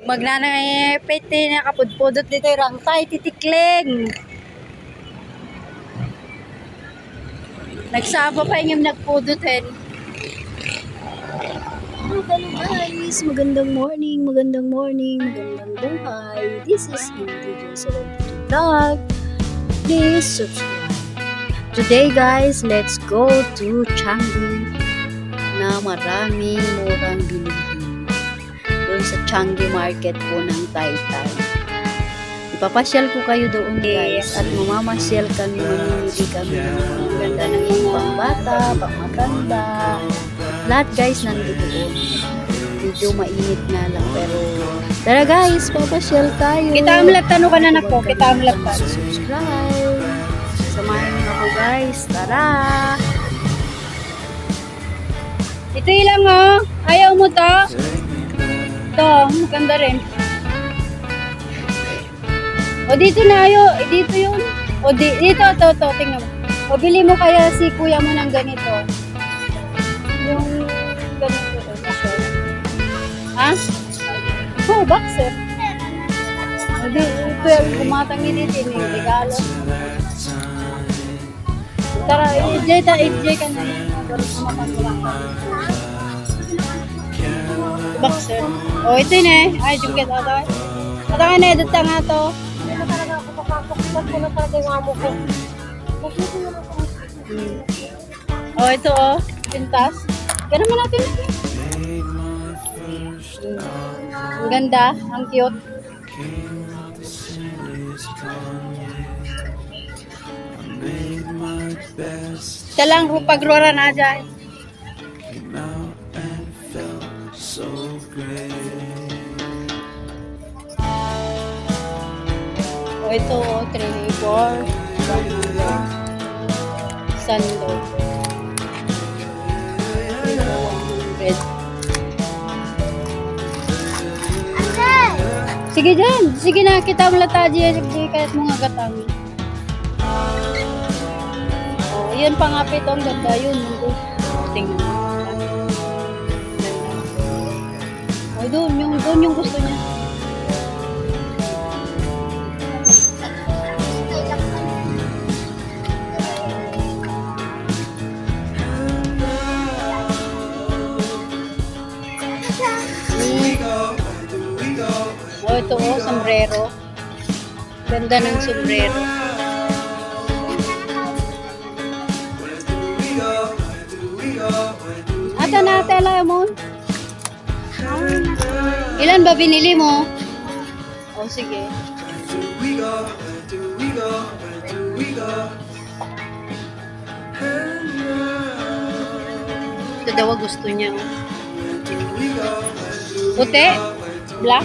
Magnanangipit din nakapudpudot dito yung rangtay, titikling. Nagsapa pa yung nagpudutin. Hello guys! Magandang morning, magandang morning, magandang buhay. This is Indigenous Vlog. Please subscribe. Today guys, let's go to Changi na maraming murang bilihin. Doon sa Changi Market po ng Taytay. Ipapasyal ko kayo doon guys at mamamasyal kami, mamimili kami ng ganda ng mga pangbata, pangmatanda, lahat guys nandito doon. Medyo mainit nga lang pero tara guys, papasyal tayo. Kita ang laptan ka na nako, kita ang laptan. Subscribe. Samahan niyo ako guys. Tara! Ito ilang oh. Ayaw mo to? Ito, maganda rin. O dito na ayo, eh, dito yun. O di, dito, to, to, tingnan mo. O bili mo kaya si kuya mo ng ganito. Yung ganito to, short. Ha? Oh, boxer. O di, ito yung kumatangi dito, yung regalo. Tara, enjoy ta, enjoy ka na. Ka. Boxer. Oh, ito yun eh. Ay, jungkit ito eh. Ito nga na, edit nga to. Na talaga ako papapakita ko na talaga yung amo ko. Oh, ito oh. Pintas. Ganun mo natin. Ang ganda. Ang cute. Siya lang pagrora na dyan. Oh, ito oh. 3 Sando. Red. Sige dyan. Sige na, kita mo lata dyan. Sige kahit mga gatang. Oh, yun pa nga pito. Ang ganda yun. Tingnan mo. Oh, doon. Yung, doon yung gusto niya. Ito oh, sombrero. Ganda ng sombrero. Ata na, ate, Lemon. Ilan ba binili mo? Oh, sige. Ito daw gusto niya. oh. Puti? Black?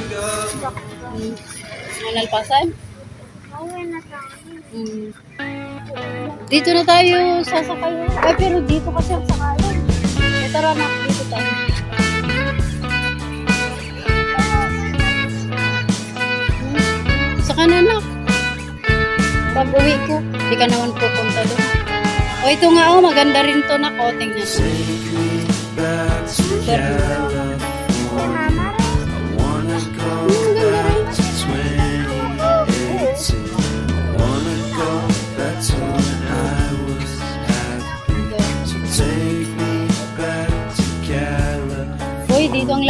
Mm. Manalpasan? Pauwi na tayo. Mm. Dito na tayo sasakay. Ay, pero dito kasi ang sakayan. Eh, tara na, dito tayo. Hmm. Saka na na. Pag uwi ko, di ka naman pupunta doon. O, ito nga, oh, maganda rin to na coating na to.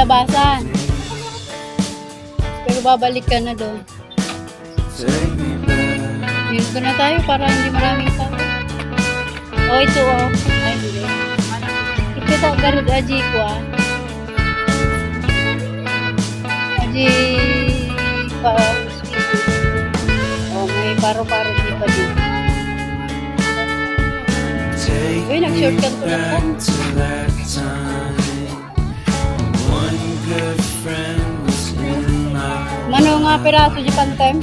Labasan. Pero babalik ka na doon. Dito na tayo para hindi maraming tao. Oh, ito oh. Ay, hindi. Ito garud aji ko ah. Aji pa Oh, may paro-paro di pa dito. Uy, nag-shortcut ko na to. Mano nga peraso di pantem?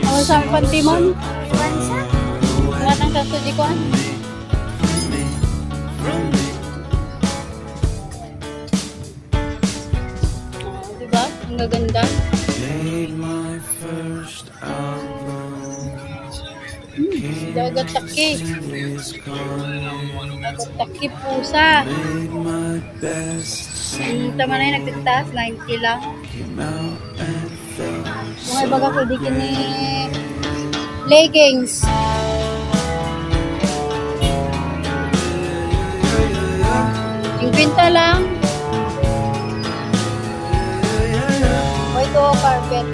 Ano sa pantimon? Wala nang sa di ko Oh, diba? Ang gaganda. Hmm, dagat taki. Dagat taki pusa. Made my best Ang tama na yung nagtagtaas, 90 lang. Kung ay baga pwede kini leggings. Yung pinta lang. O ito, carpet.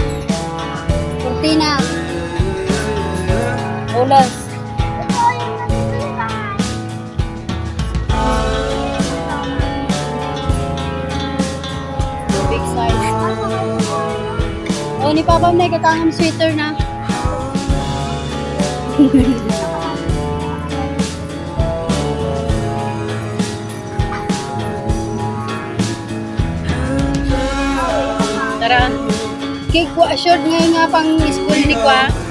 Cortina. Ulas. Oh, ni Papa may katangam sweater na. Tara. Cake ko assured ngayon nga pang school ni Kwa.